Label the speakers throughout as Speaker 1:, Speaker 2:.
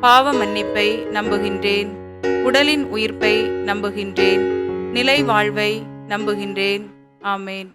Speaker 1: பாவ மன்னிப்பை நம்புகின்றேன். உடலின் உயிர்ப்பை நம்புகின்றேன். நிலை வாழ்வை நம்புகின்றேன். ஆமேன்.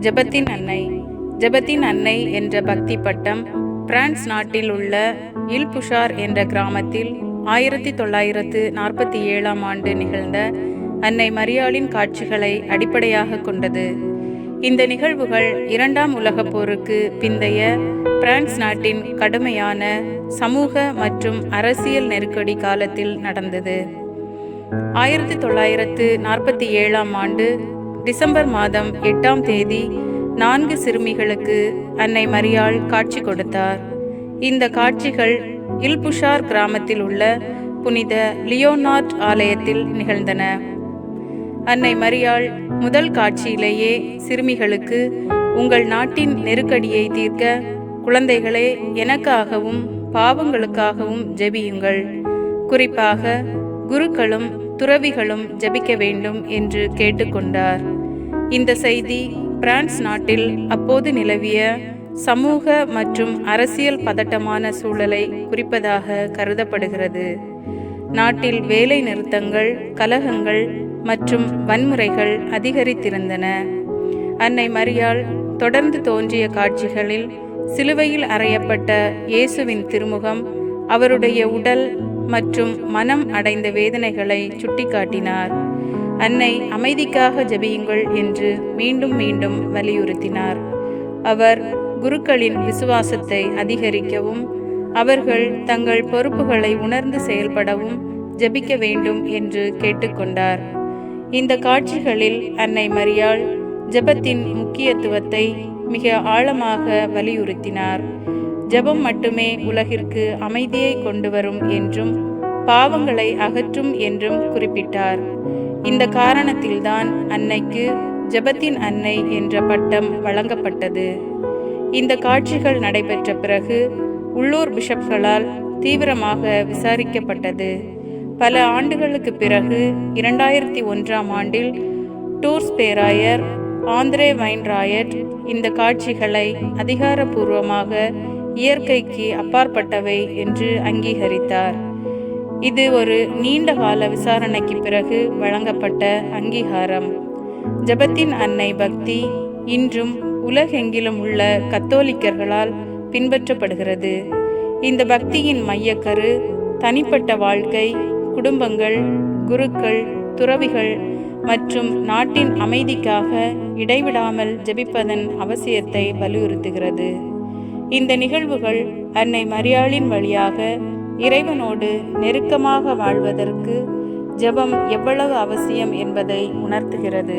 Speaker 1: ஜெபத்தின் அன்னை ஜெபத்தின் அன்னை என்ற பக்தி பட்டம் பிரான்ஸ் நாட்டில் உள்ள இல்புஷார் என்ற கிராமத்தில் ஆயிரத்தி தொள்ளாயிரத்து நாற்பத்தி ஏழாம் ஆண்டு நிகழ்ந்த அன்னை மரியாளின் காட்சிகளை அடிப்படையாக கொண்டது. இந்த நிகழ்வுகள் இரண்டாம் உலகப் போருக்கு பிந்தைய பிரான்ஸ் நாட்டின் கடுமையான சமூக மற்றும் அரசியல் நெருக்கடி காலத்தில் நடந்தது. ஆயிரத்தி தொள்ளாயிரத்து நாற்பத்தி ஏழாம் ஆண்டு டிசம்பர் மாதம் எட்டாம் தேதி நான்கு சிறுமிகளுக்கு அன்னை மரியாள் காட்சி கொடுத்தார். இந்த காட்சிகள் இல்புஷார் கிராமத்தில் உள்ள புனித லியோனார்ட் ஆலயத்தில் நிகழ்ந்தன. அன்னை மரியாள் முதல் காட்சியிலேயே சிறுமிகளுக்கு உங்கள் நாட்டின் நெருக்கடியை தீர்க்க குழந்தைகளே எனக்காகவும் பாவங்களுக்காகவும் ஜெபியுங்கள். குறிப்பாக குருக்களும் துறவிகளும் ஜெபிக்க வேண்டும் என்று கேட்டுக்கொண்டார். இந்த செய்தி பிரான்ஸ் நாட்டில் அப்போது நிலவிய சமூக மற்றும் அரசியல் பதட்டமான சூழலை குறிப்பதாக கருதப்படுகிறது. நாட்டில் வேலை நிறுத்தங்கள் கலகங்கள் மற்றும் வன்முறைகள் அதிகரித்திருந்தன. அன்னை மரியாள் தொடர்ந்து தோன்றிய காட்சிகளில் சிலுவையில் அறையப்பட்ட இயேசுவின் திருமுகம் அவருடைய உடல் மற்றும் மனம் அடைந்த வேதனைகளை சுட்டிக்காட்டினார். அன்னை அமைதிக்காக ஜெபியுங்கள் என்று மீண்டும் மீண்டும் வலியுறுத்தினார். அவர் குருக்களின் விசுவாசத்தை அதிகரிக்கவும் அவர்கள் தங்கள் பொறுப்புகளை உணர்ந்து செயல்படவும் ஜெபிக்க வேண்டும் என்று கேட்டுக்கொண்டார். இந்த காட்சிகளில் அன்னை மரியாள் ஜெபத்தின் முக்கியத்துவத்தை மிக ஆழமாக வலியுறுத்தினார். ஜெபம் மட்டுமே உலகிற்கு அமைதியை கொண்டு வரும் என்றும் பாவங்களை அகற்றும் என்றும் குறிப்பிட்டார். இந்த காரணத்தில்தான் அன்னைக்கு ஜெபத்தின் அன்னை என்ற பட்டம் வழங்கப்பட்டது. இந்த காட்சிகள் நடைபெற்ற பிறகு உள்ளூர் பிஷப்களால் தீவிரமாக விசாரிக்கப்பட்டது. பல ஆண்டுகளுக்கு பிறகு இரண்டாயிரத்தி ஒன்றாம் ஆண்டில் டூர்ஸ் பேராயர் ஆந்திரே வைன் ராயட் இந்த காட்சிகளை அதிகாரப்பூர்வமாக இயற்கைக்கு அப்பாற்பட்டவை என்று அங்கீகரித்தார். இது ஒரு நீண்ட கால விசாரணைக்கு பிறகு வழங்கப்பட்ட அங்கீகாரம். ஜபத்தின் அன்னை பக்தி இன்றும் உலகெங்கிலும் உள்ள கத்தோலிக்கர்களால் பின்பற்றப்படுகிறது. இந்த பக்தியின் மையக்கரு தனிப்பட்ட வாழ்க்கை குடும்பங்கள் குருக்கள் துறவிகள் மற்றும் நாட்டின் அமைதிக்காக இடைவிடாமல் ஜெபிப்பதன் அவசியத்தை வலியுறுத்துகிறது. இந்த நிகழ்வுகள் அன்னை மரியாளின் வழியாக
Speaker 2: இறைவனோடு நெருக்கமாக வாழ்வதற்கு ஜெபம் எவ்வளவு அவசியம் என்பதை உணர்த்துகிறது.